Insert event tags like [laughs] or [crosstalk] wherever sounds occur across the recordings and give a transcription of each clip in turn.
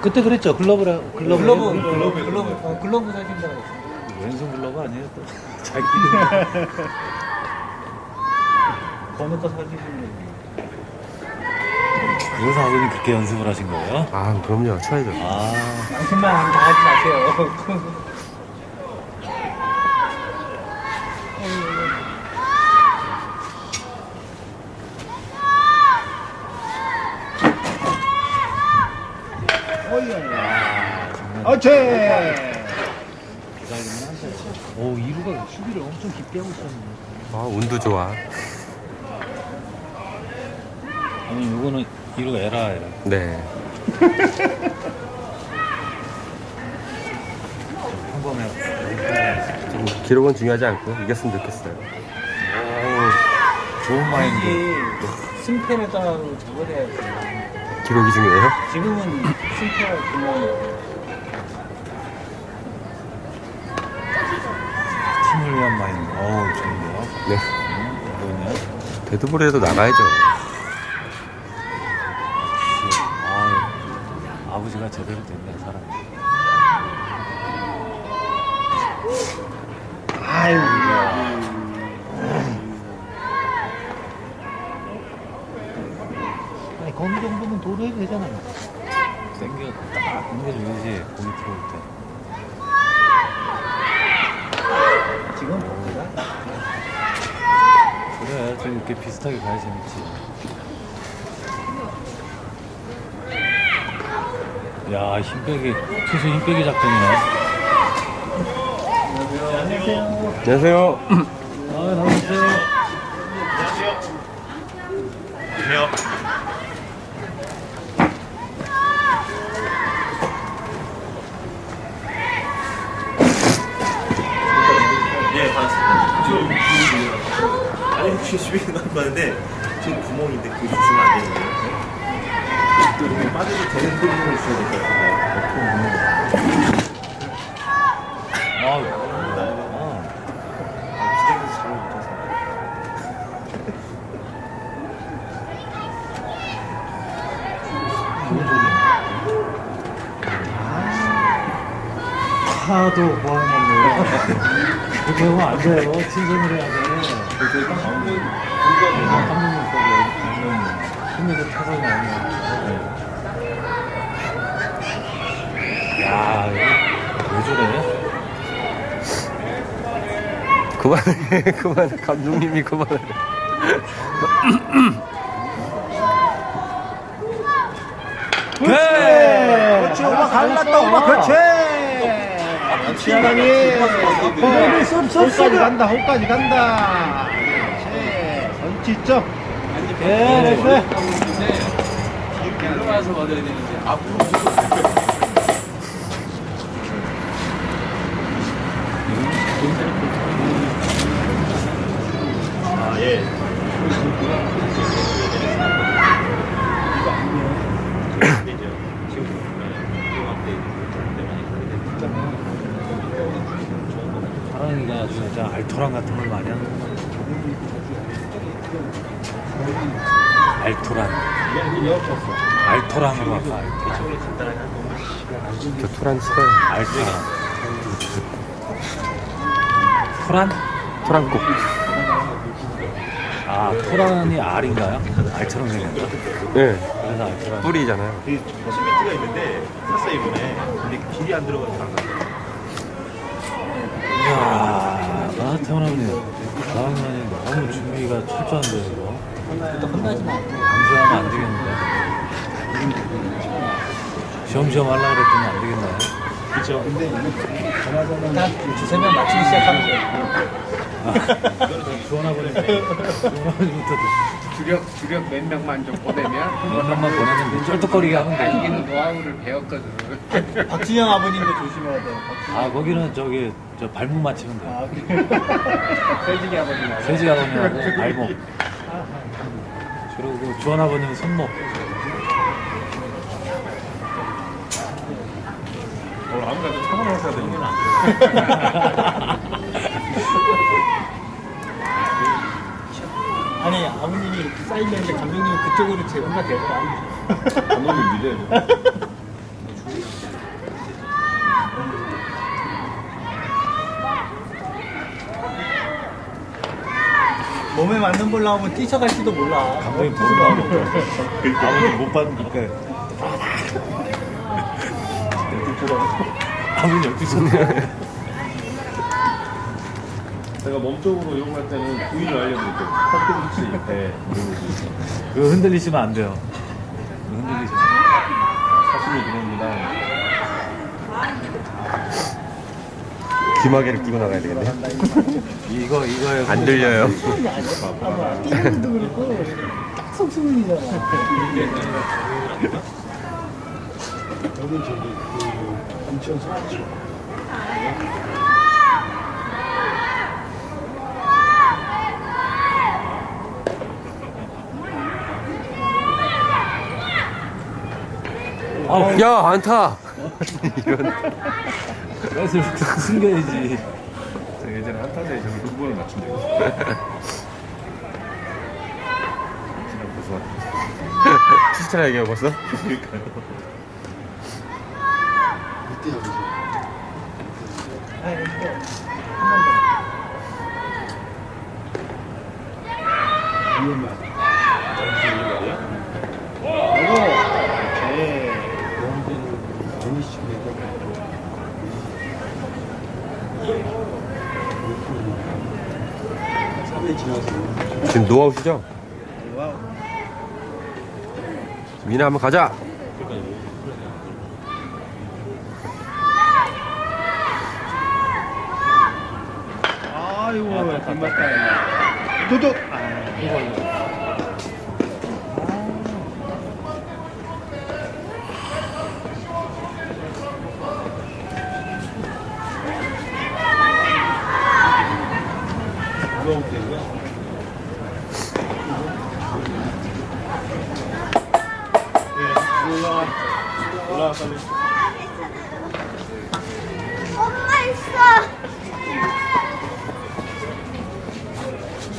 그때 그랬죠. 글러브라 글러브. 글러브? 글러브 글러브 어, 글러브 했어. 왼손 글러브 아니에요 또. [laughs] 자기. 번호 거 사주시면 그래서 아버님 그렇게 연습을 하신 거예요? 아 그럼요 쳐야죠 아. 당신만 다 하지 마세요. [laughs] 한다. 오, 이루가 수비를 엄청 깊게 하고 있었네. 아 운도 좋아 아니, 요거는 이루가 에라예요. 네 평범해요. 좀 기록은 중요하지 않고 이겼으면 좋겠어요 오, 좋은 마인드. 승패를 떠나서 저거래야지. 기록이 중요해요? 지금은 승패가 팀을 위한 마인드. 어우, 좋은데요? 네 음, 뭐냐? 데드볼에도 나가야죠 아, 아버지가 제대로 됐네, 사람이. 아유. 아니, 거기 정도는 도로 해도 되잖아요. 땡겨, 딱 당겨줘야지, 공이 들어올 때. 지금 뭐가? 그래, 좀 이렇게 비슷하게 가야 재밌지. 야, 힘빼기, 투수 힘빼기 작전이네. 안녕하세요 아, 나오세요. 예, 받았습니다. 저, 아니, 혹시 수비는 안 봤는데, 저 구멍인데 그거 주시면 안? 또 이렇게 빠져도 되는 부분이 있어야 될것 같은데. 아, 아, 기대해서 잘 못해서. 좋은 소리네. 하도 뭐하냐고. 그렇게 하면 안 돼요. 친선을 해야 돼. 그만해 그만해 감독님이 그만해 네! 그렇지, 오빠 갈랐다, 오빠, 그렇지! 시간이 홀까지 간다, 홀까지 간다. 그렇지. 선취점. 예, 됐어. 아, 예. 사랑이가 진짜 알토란 같은 걸 많이 하는 거 알토란. 알토란으로 할까, 알토란. 저 투란 싫어요 알토란. 토란? 투란국 아, 토란이 알인가요? 알처럼 생겼다. 네 그래서 알토란. 뿌리잖아요 그 시멘트가 있는데, 샀어요, 이번에. 근데 길이 안 들어가서 안 갔어요. 이야, 나 태어나면 다음에 너무 준비가 철저한데, 이거. 혼나지 마. 감수하면 안 되겠는데. 시험시험 하려고 그랬더니 안 되겠나요? 그쵸. 근데 한 두세 명 맞추기 시작하면 돼. 주원아버님. 주원아버님부터 주력 주력 몇 명만 좀 보내면 몇 명만 보내면 돼. 쩔뚝거리게 하면 돼. 이기는 노하우를 배웠거든. 박진영 아버님도 조심해야 돼. 아, 거기는 저기, 저 발목 맞추면 돼. 아, 그래. 세지기 아버님. 세지 아버님하고 발목. 주원 아버님은 손목. 오늘 아무래도 차만 왔어야 되는 [laughs] 아니, 아버님이 이렇게 사인했는데 감독님이 그쪽으로 제 혼자 대더라. 감독님 믿어 몸에 맞는 볼 나오면 뛰쳐갈지도 몰라. 감독이 모르나 보다. 아무도 못 봤으니까. 아무리 여기서 제가 몸쪽으로 이용할 때는 부위를 알려드릴게요. 팔꿈치, 배, 무릎. 그거 흔들리시면 안 돼요. 그거 흔들리시면. 사심이 기능이랑 귀마개를 끼고 나가야 되겠네. 이거 이거에 안 들려요. 뛰는 것도 그렇고 딱 속수문이잖아. 여기 저기 그 엄청. 아, 야 안타. [laughs] [laughs] 이런. 그래서 이렇게 숨겨야지. 제가 예전에 한타자에 저기 두 번을 맞춘 적이 있어요. 지난 고소한. 추천하 [laughs] 얘기하고? 아, 이거 한번 더. 이거 제 지금 노아웃이죠? 미나 한번 가자. 아이고 뒷맛다. 도 둑. 엄마 있어.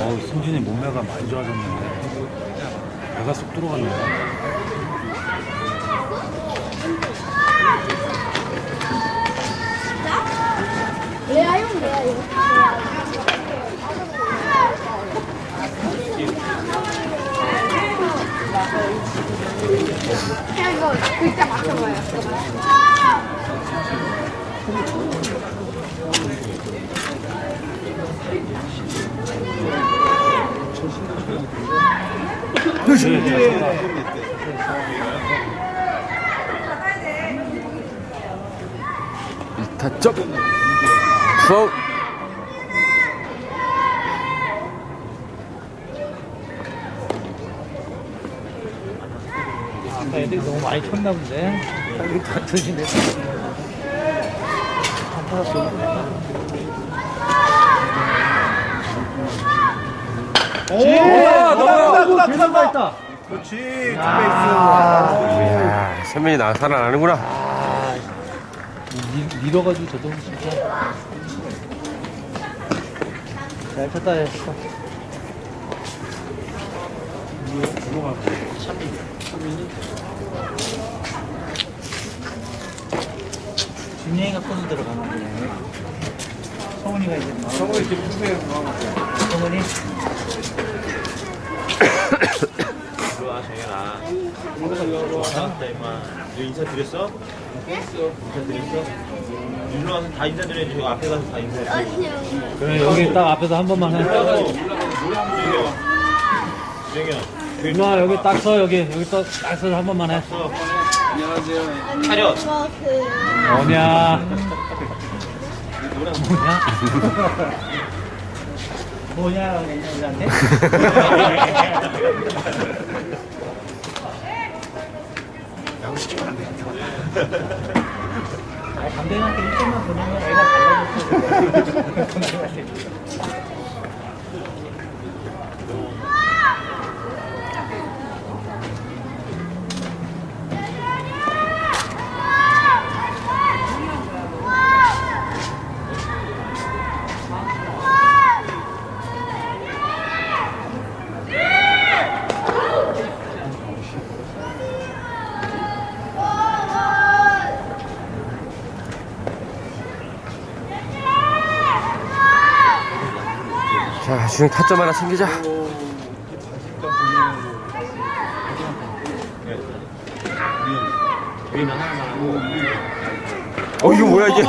어우, 승진이 몸매가 많이 좋아졌네. 배가 쏙 들어갔네. 레아용 레아용. 이거 글자 맞춰봐요. 타점. 수아웃. 아까 애들이 너무 많이 쳤나 본데. 빨리 다 쳐지네. 와, 넘어가! 대단가 있다. 그렇지, 투베이스. 이야, 선민이 나 살아나는구나. 미- 밀어가지고 저도 진짜. 잘 쳤다, 잘 쳤다. 준영이 갖고서 들어가나 보네. 성훈이가 이제 막. 성우이 지금 푸세요 그거 성훈이? 들어와, 정현아. 잘한다, 임마. 너 인사 드렸어? 인사 드렸어? 일로 와서 다 인사 드려야지. 저 앞에 가서 다 인사 해. 그래, 여기 딱 앞에서 한 번만 해. 주영이야. 누나, 여기 딱 서, 여기. 여기 딱, 딱 서서 한 번만 해. 차렷. 뭐 그. 뭐냐. 뭐냐? 뭐냐, 그냥 아, 감독님한테 1점만 보내면 애가 달라졌어. [laughs] 자, 주행 타점 하나 챙기자. 어, 이거 뭐야, 이게? [laughs]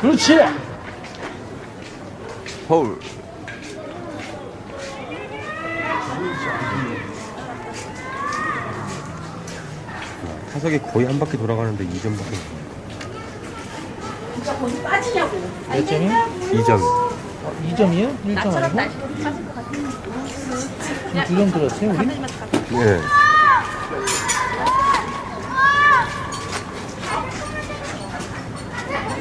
그렇지! 허울. 타석이 거의 한 바퀴 돌아가는데 2점밖에 진짜 거기 빠지냐고. 몇 점이야? 2점. 어, 2점이요? 1점 나처럼 아니고? 날씨가 빠질 것 같아. 지금 2점 들었어요, 우리? 예.